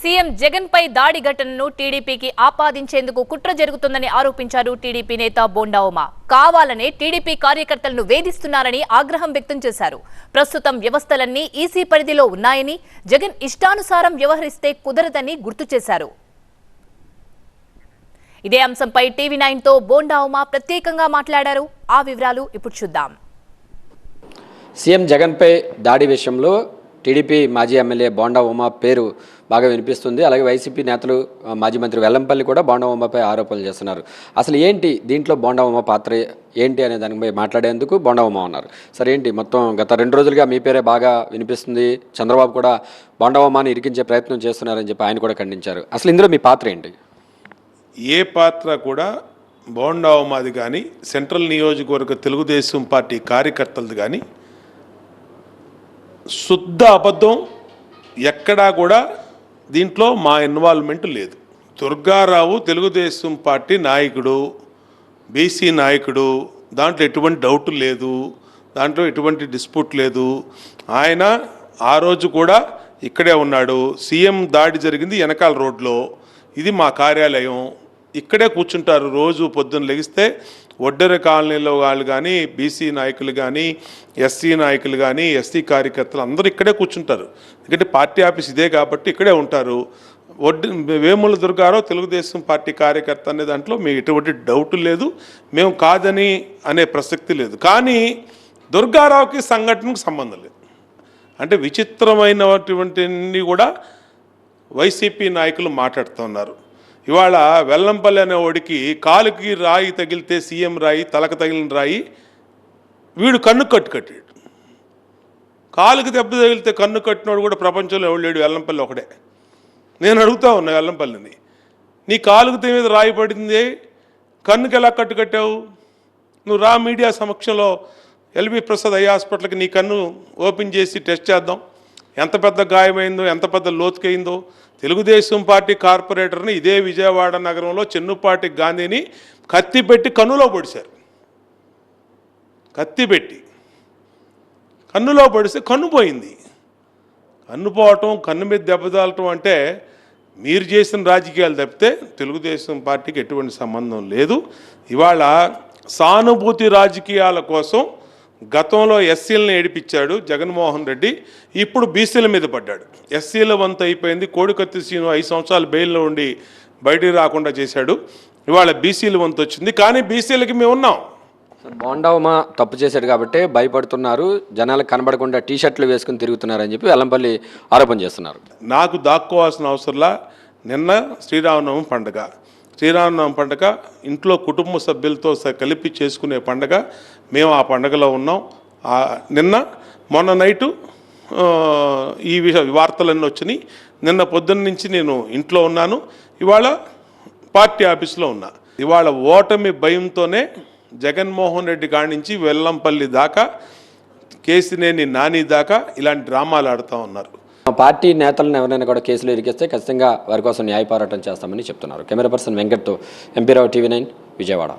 CM Jagan పై దాడి ఘటనను టీడీపీకి ఆపాదించేందుకు కుట్ర జరుగుతుందని ఆరోపించారు టీడీపీ నేత బోండా ఉమా. కావాలనే టీడీపీ కార్యకర్తలను వేధిస్తున్నారని ఆగ్రహం వ్యక్తం చేశారు. ప్రస్తుతం వ్యవస్థలన్నీ ఈసీ పరిధిలో ఉన్నాయని జగన్ ఇష్టానుసారం వ్యవహరిస్తే కుదరదని గుర్తు చేశారు. ఇదే అంశంపై టీవీ నైన్తో బోండా ఉమా ప్రత్యేకంగా మాట్లాడారు. ఆ వివరాలు ఇప్పుడు చూద్దాం. సీఎం జగన్పై దాడి విషయంలో టీడీపీ మాజీ ఎమ్మెల్యే బోండా ఉమా పేరు బాగా వినిపిస్తుంది. అలాగే వైసీపీ నేతలు మాజీ మంత్రి వెల్లంపల్లి కూడా బోండా ఆరోపణలు చేస్తున్నారు. అసలు ఏంటి దీంట్లో బోండా పాత్ర ఏంటి అనే దానిపై మాట్లాడేందుకు బోండా ఉన్నారు. సరే ఏంటి మొత్తం గత రెండు రోజులుగా మీ పేరే బాగా వినిపిస్తుంది. చంద్రబాబు కూడా బోండా ఇరికించే ప్రయత్నం చేస్తున్నారని చెప్పి ఆయన కూడా ఖండించారు. అసలు ఇందులో మీ పాత్ర ఏంటి? ఏ పాత్ర కూడా బోండాబమాది కానీ సెంట్రల్ నియోజకవర్గ తెలుగుదేశం పార్టీ కార్యకర్తలది కానీ శుద్ధ అబద్ధం ఎక్కడా కూడా దీంట్లో మా ఇన్వాల్వ్మెంట్ లేదు. దుర్గారావు తెలుగుదేశం పార్టీ నాయకుడు బీసీ నాయకుడు దాంట్లో ఎటువంటి డౌట్ లేదు దాంట్లో ఎటువంటి డిస్ప్యూట్ లేదు. ఆయన ఆ రోజు కూడా ఇక్కడే ఉన్నాడు. సీఎం దాడి జరిగింది వెనకాల రోడ్లో. ఇది మా కార్యాలయం. ఇక్కడే కూర్చుంటారు. రోజు పొద్దున్న లెగిస్తే ఒడ్డెర కాలనీలో వాళ్ళు కానీ బీసీ నాయకులు కానీ ఎస్సీ నాయకులు కానీ ఎస్సీ కార్యకర్తలు అందరూ ఇక్కడే కూర్చుంటారు. ఎందుకంటే పార్టీ ఆఫీస్ ఇదే కాబట్టి ఇక్కడే ఉంటారు. ఒడ్డు వేముల దుర్గారావు తెలుగుదేశం పార్టీ కార్యకర్త అనే దాంట్లో మీకు ఎటువంటి డౌట్ లేదు. మేము కాదని అనే ప్రసక్తి లేదు. కానీ దుర్గారావుకి సంఘటనకు సంబంధం లేదు. అంటే విచిత్రమైనటువంటి కూడా వైసీపీ నాయకులు మాట్లాడుతున్నారు ఇవాళ వెల్లంపల్లి అనే వాడికి కాలుకి రాయి తగిలితే సీఎం రాయి తలకు తగిలిన రాయి వీడు కన్ను కట్టు కట్టాడు. కాలుకి దెబ్బ తగిలితే కన్ను కట్టినోడు కూడా ప్రపంచంలో ఎవడు లేడు? వెల్లంపల్లి ఒకడే. నేను అడుగుతా ఉన్నా వెల్లంపల్లిని. నీ కాలుకి మీద రాయి పడింది కన్నుకి ఎలా కట్టు కట్టావు? నువ్వు రా మీడియా సమక్షంలో ఎల్బి ప్రసాద్ ఐ హాస్పిటల్కి నీ కన్ను ఓపెన్ చేసి టెస్ట్ చేద్దాం. ఎంత పెద్ద గాయమైందో ఎంత పెద్ద లోతుకైందో తెలుగుదేశం పార్టీ కార్పొరేటర్ని ఇదే విజయవాడ నగరంలో చెన్నుపాటి గాంధీని కత్తి పెట్టి కన్నులో పొడిశారు. కత్తి పెట్టి. కన్నులో పొడిస్తే కన్ను పోయింది. కన్ను పోవటం కన్ను మీద దెబ్బతాలటం అంటే మీరు చేసిన రాజకీయాలు తప్పితే తెలుగుదేశం పార్టీకి ఎటువంటి సంబంధం లేదు. ఇవాళ సానుభూతి రాజకీయాల కోసం గతంలో ఎస్సీలను ఏడిపించాడు జగన్మోహన్ రెడ్డి ఇప్పుడు బీసీల మీద పడ్డాడు. ఎస్సీల వంతు అయిపోయింది కోడికత్తి సీను ఐదు సంవత్సరాలు బెయిల్లో ఉండి బయటికి రాకుండా చేశాడు. ఇవాళ బీసీల వంతు వచ్చింది కానీ బీసీలకి మేము ఉన్నాం. బోండా ఉమా తప్పు చేశాడు కాబట్టి భయపడుతున్నారు జనాలకు కనబడకుండా టీ షర్ట్లు వేసుకుని తిరుగుతున్నారని చెప్పి వెల్లంపల్లి ఆరోపణ చేస్తున్నారు. నాకు దాక్కోవాల్సిన అవసరంలా నిన్న శ్రీరామనవమి పండగ. శ్రీరామనవమి పండగ ఇంట్లో కుటుంబ సభ్యులతో కలిపి చేసుకునే పండగ. మేము ఆ పండగలో ఉన్నాం. నిన్న మొన్న నైటు ఈ విష వార్తలన్నీ వచ్చినాయి. నిన్న పొద్దున్న నుంచి నేను ఇంట్లో ఉన్నాను. ఇవాళ పార్టీ ఆఫీస్లో ఉన్నా. ఇవాళ ఓటమి భయంతోనే జగన్మోహన్ రెడ్డి కాడి నుంచి వెల్లంపల్లి దాకా కేసినేని నాని దాకా ఇలాంటి డ్రామాలు ఆడుతూ ఉన్నారు. పార్టీ నేతలను ఎవరైనా కూడా కేసులు ఇరికిస్తే ఖచ్చితంగా వారి కోసం న్యాయ పోరాటం చేస్తామని చెప్తున్నారు. కెమెరా పర్సన్ వెంకట్తో ఎంపీరావు టీవీ నైన్ విజయవాడ.